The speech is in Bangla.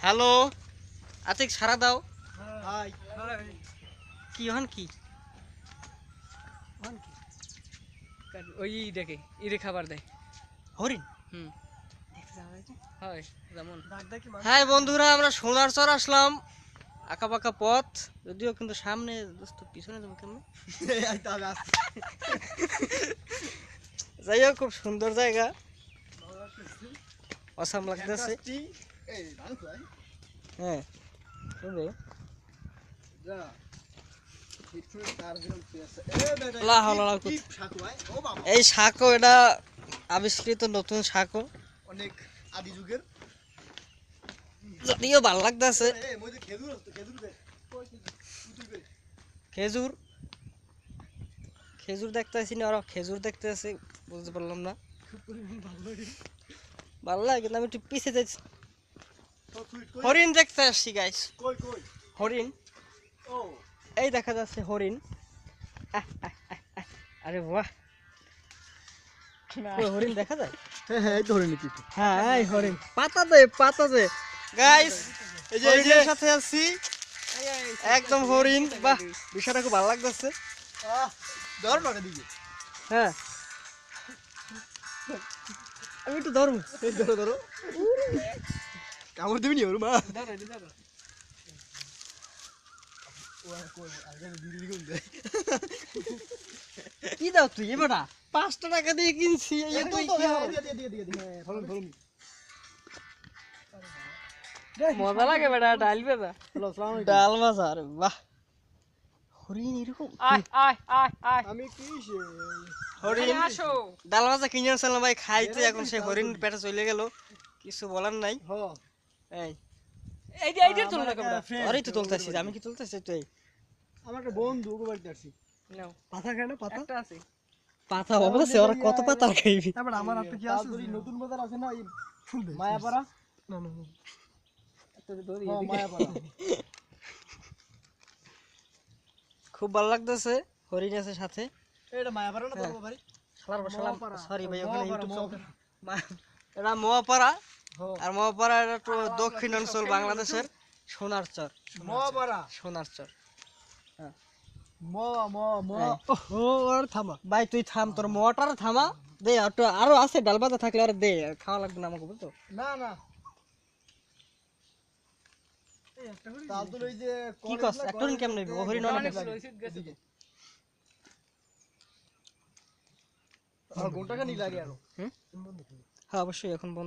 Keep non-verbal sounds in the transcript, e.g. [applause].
হ্যালো। আতিক সারা দাও। হাই। কি হন কি? ওই দেখে ইরে খাবার দেয় হরিণ? হুম। হ্যাঁ বন্ধুরা আমরা সোনার চর আসলাম। আঁকা পাকা পথ। যদিও কিন্তু সামনে দোস্ত পিছনে যাব কেমন? [laughs] যাই হোক খুব সুন্দর জায়গা। অসাম লাগতেছে। হ্যাঁ শুনবে? এই শাকও এটা আবিষ্কৃত নতুন শাকও অনেক আদি যুগের। যদিও ভালো লাগতেছে। খেজুর খেজুর দে। খেজুর? খেজুর? দেখতে আসি না ওরা খেজুর দেখতে আসি বুঝতে পারলাম না। ভালো লাগে কিন্তু আমি একটু পিছিয়ে যাচ্ছি হরিণ দেখতে আসছি গাইস হরিণ এই দেখা যাচ্ছে হরিণ। আরে বাহ হরিণ দেখা যায় হ্যাঁ হ্যাঁ এই হ্যাঁ এই হরিণ পাতা দে পাতা দে গাইস এই যে হরিণের সাথে আছি একদম হরিণ বাহ বিষয়টা খুব ভালো লাগতেছে ধর না দিকে হ্যাঁ আমি একটু ধরবো ধরো ধরো কামড় দিবি নি ওর মা কি দাও তুই এবারটা পাঁচটা টাকা দিয়ে কিনছি হ্যাঁ মজা লাগে বেটা ডাল বেটা ডাল ভাজা আরে বাহ হরিণ এরকম আয় আয় আয় আয়। আমি কি হরিণ আসো। ডাল ভাজা কিনে আনছিলাম ভাই খাইতে এখন সে হরিণ পেটে চলে গেল কিছু বলার নাই। হ। এই। এই যে এই যে কেমন আরে তো তুলতেছি আমি কি তুলতেছি তুই? আমার একটা বন্ধু বাড়িতে আসছি। নাও। পাতা খায় না পাতা? একটা আছে। পাতা অবশ্যই ওরা কত পাতা খাইবি? তারপর আমার হাতে কি আছে? নতুন বাজার আছে না এই মায়াপাড়া? না না না। মায়াপাড়া। [laughs] খুব ভালো লাগতেছে হরিণ আছে সাথে। এটা মায়াপাড়া না হ্যাঁ। বলব ভাই শালার বসালাম সরি ভাই ওখানে ইউটিউব এটা মোয়াপাড়া। আর মোয়াপাড়া এটা দক্ষিণ অঞ্চল বাংলাদেশের সোনার চর। মায়াপাড়া সোনার চর। হ্যাঁ। থামা। ভাই তুই থাম তোর মোয়াটার থামা। দে আরও আছে ডাল ভাজা থাকলে আর দে খাওয়া লাগবে না আমাকে বুঝতো না না। তাল ওই যে কি কস? একটা হরিণ কেমন নেবি হরিণ অনেক আছে। আর ঘণ্টা লাগে আরও। হ্যাঁ অবশ্যই এখন বন্ধ।